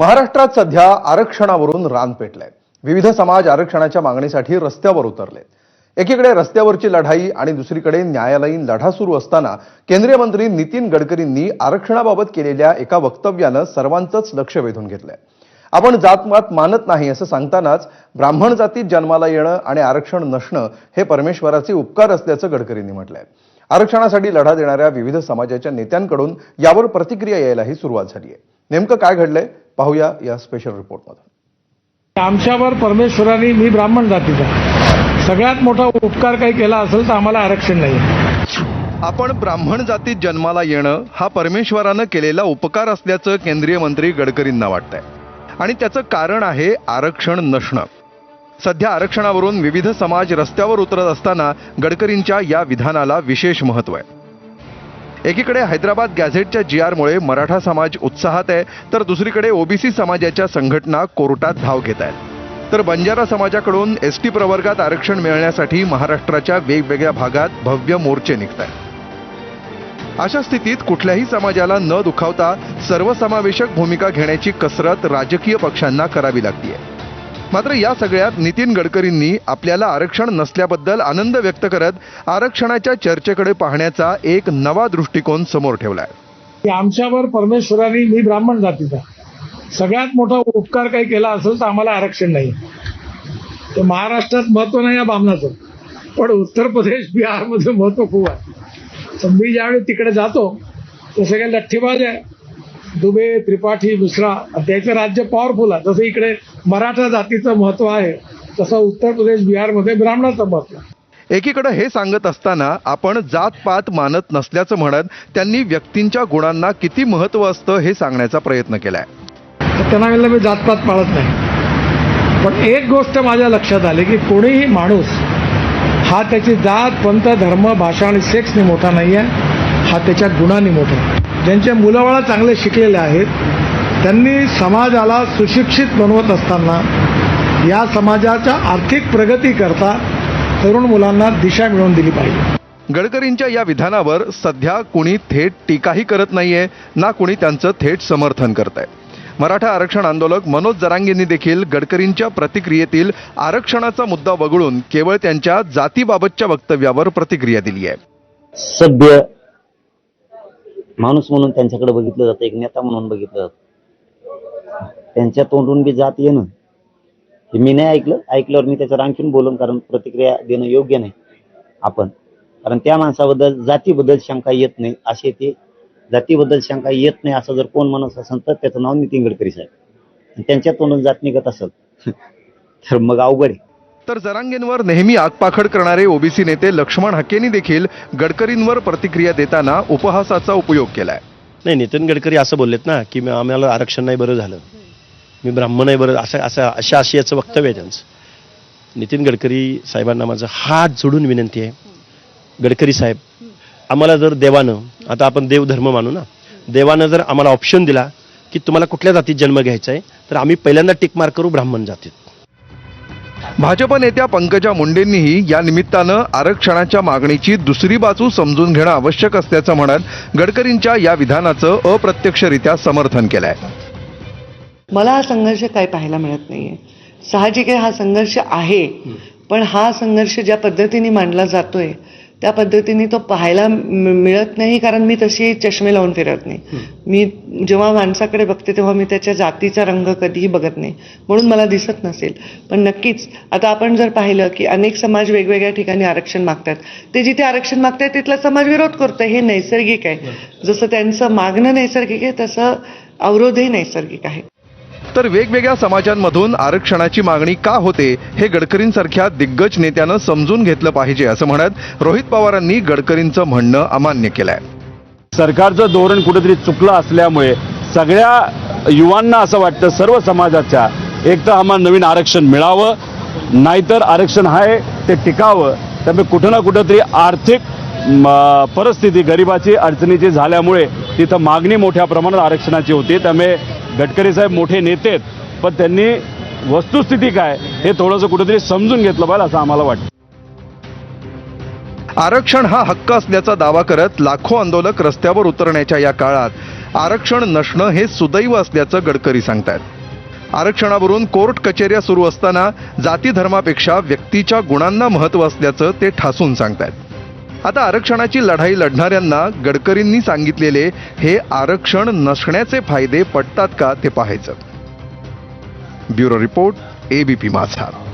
महाराष्ट्रात सध्या आरक्षणावरून रान पेटलंय. विविध समाज आरक्षणाच्या मागणीसाठी रस्त्यावर उतरले. एकीकडे रस्त्यावरची लढाई आणि दुसरीकडे न्यायालयीन लढा सुरू असताना केंद्रीय मंत्री नितीन गडकरींनी आरक्षणाबाबत केलेल्या एका वक्तव्यानं सर्वांचंच लक्ष वेधून घेतलंय. आपण जातमात मानत नाही असं सांगतानाच ब्राह्मण जातीत जन्माला येणं आणि आरक्षण नसणं हे परमेश्वराचे उपकार असल्याचं गडकरींनी म्हटलंय. आरक्षणासाठी लढा देणाऱ्या विविध समाजाच्या नेत्यांकडून यावर प्रतिक्रिया यायलाही सुरुवात झाली आहे नेमकं काय घडलंय? पाहूया या स्पेशल रिपोर्टमधून आमच्यावर परमेश्वराने मी ब्राह्मण जातीचा. सगळ्यात मोठा उपकार काही केला असेल तर आम्हाला आरक्षण नाही. आपण ब्राह्मण जातीत जन्माला येणं हा परमेश्वरानं केलेला उपकार असल्याचं केंद्रीय मंत्री गडकरींना वाटतंय. आणि त्याचं कारण आहे आरक्षण नसणं सध्या आरक्षणावरून विविध समाज रस्त्यावर उतरत असताना गडकरींच्या या विधानाला विशेष महत्त्व आहे. एकीकडे हैदराबाद गॅझेटच्या जी आरमुळे मराठा समाज उत्साहात आहे तर दुसरीकडे ओबीसी समाजाच्या संघटना कोर्टात धाव घेत आहेत. तर बंजारा समाजाकडून एस टी प्रवर्गात आरक्षण मिळण्यासाठी महाराष्ट्राच्या वेगवेगळ्या भागात भव्य मोर्चे निघत आहेत. अशा स्थितीत कुठल्याही समाजाला न दुखावता सर्वसमावेशक भूमिका घेण्याची कसरत राजकीय पक्षांना करावी लागतीये. मात्र या सगळ्यात नितीन गडकरींनी आपल्याला आरक्षण नसल्याबद्दल आनंद व्यक्त करत आरक्षणाच्या चर्चेकडे पाहण्याचा एक नवा दृष्टिकोन समोर ठेवलाय. आमच्यावर परमेश्वराने मी ब्राह्मण जातीचा. सगळ्यात मोठा उपकार काही केला असेल तर आम्हाला आरक्षण नाही. तर महाराष्ट्रात महत्त्व नाही या बामणाचं पण उत्तर प्रदेश बिहारमध्ये महत्त्व खूप आहे. तर मी ज्यावेळी तिकडे जातो ते सगळे लठ्ठीबाज आहे. दुबे त्रिपाठी मिश्रा त्याचं राज्य पॉवरफुल आहे. जसं इकडे मराठा जातीचं महत्त्व आहे तसं उत्तर प्रदेश बिहारमध्ये ब्राह्मणाचं महत्त्व आहे. एकीकडे हे सांगत असताना आपण जात पात मानत नसल्याचं म्हणत त्यांनी व्यक्तींच्या गुणांना किती महत्त्व असतं हे सांगण्याचा प्रयत्न केलाय. त्यांना म्हणलं मी जातपात पाळत नाही. पण एक गोष्ट माझ्या लक्षात आली की कोणीही माणूस हा त्याची जात पंथ धर्म भाषा आणि सेक्सने मोठा नाही आहे हा त्याच्या गुणांनी मोठा ज्यांचे मुलंबाळं चांगले शिकलेले आहेत त्यांनी समाजाला सुशिक्षित बनवत असताना या समाजाच्या आर्थिक प्रगतीकरता तरुण मुलांना दिशा मिळवून दिली पाहिजे. गडकरींच्या या विधानावर सध्या कुणी थेट टीकाही करत नाहीये ना कुणी त्यांचं थेट समर्थन करत आहे मराठा आरक्षण आंदोलक मनोज जरांगेंनी देखील गडकरींच्या प्रतिक्रियेतील आरक्षणाचा मुद्दा वगळून केवळ त्यांच्या जातीबाबतच्या वक्तव्यावर प्रतिक्रिया दिली आहे. सभ्य माणूस म्हणून त्यांच्याकडे बघितलं जातं एक नेता म्हणून बघितलं जातं. त्यांच्या तोंडून बी जात येणं. हे मी नाही ऐकलं. ऐकल्यावर मी त्याच्यावर आणखीन बोलून कारण प्रतिक्रिया देणं योग्य नाही आपण. कारण त्या माणसाबद्दल जातीबद्दल शंका येत नाही. असे ते जातीबद्दल शंका येत नाही असं जर कोण म्हणत असेल तर त्याचं नाव नितीन गडकरी साहेब. आणि त्यांच्या तोंडून जात निघत असेल तर मग अवघड आहे. तर जरांगेंवर नेहमी आगपाखड करणारे ओबीसी नेते लक्ष्मण हक्केंनी देखील गडकरींवर प्रतिक्रिया देताना उपहासाचा उपयोग केलाय. नाही नितीन गडकरी असं बोललेत ना की आम्हाला आरक्षण नाही बरं झालं. मी ब्राह्मण आहे बरं असं असं अशा आशयाचं वक्तव्य आहे त्यांचं. नितीन गडकरी साहेबांना माझं हात जोडून विनंती आहे. गडकरी साहेब आम्हाला जर देवानं आता आपण देवधर्म मानू ना देवानं जर आम्हाला ऑप्शन दिला की तुम्हाला कुठल्या जातीत जन्म घ्यायचा आहे तर आम्ही पहिल्यांदा टिक मार्क करू ब्राह्मण जातीत. भाजप नेत्या पंकजा मुंडेंनीही या निमित्तानं आरक्षणाच्या मागणीची दुसरी बाजू समजून घेणं आवश्यक असल्याचं म्हणत गडकरींच्या या विधानाचं अप्रत्यक्षरित्या समर्थन केलं आहे मला हा संघर्ष काय पाहायला मिळत नाहीये. साहजिक आहे हा संघर्ष आहे पण हा संघर्ष ज्या पद्धतीने मांडला जातोय त्या पद्धतीने तो पाहायला मिळत नाही कारण मी तशी चष्मे लावून फिरत नाही. मी जेव्हा माणसाकडे बघते तेव्हा मी त्याच्या जातीचा रंग कधीही बघत नाही म्हणून मला दिसत नसेल. पण नक्कीच आता आपण जर पाहिलं की अनेक समाज वेगवेगळ्या ठिकाणी आरक्षण मागतात. ते जिथे आरक्षण मागतात तिथला समाज विरोध करतोय हे नैसर्गिक आहे. जसं त्यांचं मागणं नैसर्गिक आहे तसं अवरोधही नैसर्गिक आहे. तर वेगवेगळ्या समाजांमधून आरक्षणाची मागणी का होते हे गडकरींसारख्या दिग्गज नेत्यानं समजून घेतलं पाहिजे असं म्हणत रोहित पवारांनी गडकरींचं म्हणणं अमान्य केलंय. सरकारचं धोरण कुठेतरी चुकलं असल्यामुळे सगळ्या युवांना असं वाटतं सर्व समाजाच्या एक तर आम्हाला नवीन आरक्षण मिळावं नाहीतर आरक्षण आहे ते टिकावं. त्यामुळे कुठं ना कुठंतरी आर्थिक परिस्थिती गरिबाची अडचणीची झाल्यामुळे तिथं मागणी मोठ्या प्रमाणात आरक्षणाची होती. त्यामुळे गडकरी साहेब मोठे नेते आहेत पण त्यांनी वस्तुस्थिती काय हे थोडंसं कुठेतरी समजून घेतलं पाहिजे असं आम्हाला वाटतं. आरक्षण हा हक्क असल्याचा दावा करत लाखो आंदोलक रस्त्यावर उतरण्याच्या या काळात आरक्षण नसणं हे सुदैव असल्याचं गडकरी सांगतायत. आरक्षणावरून कोर्ट कचेऱ्या सुरू असताना जाती धर्मापेक्षा व्यक्तीच्या गुणांना महत्त्व असल्याचं ते ठासून सांगतायत. आता आरक्षणाची लढाई लढणाऱ्यांना गडकरींनी सांगितलेले हे आरक्षण नसण्याचे फायदे पटतात का ते पाहायचं. ब्युरो रिपोर्ट एबीपी माझा.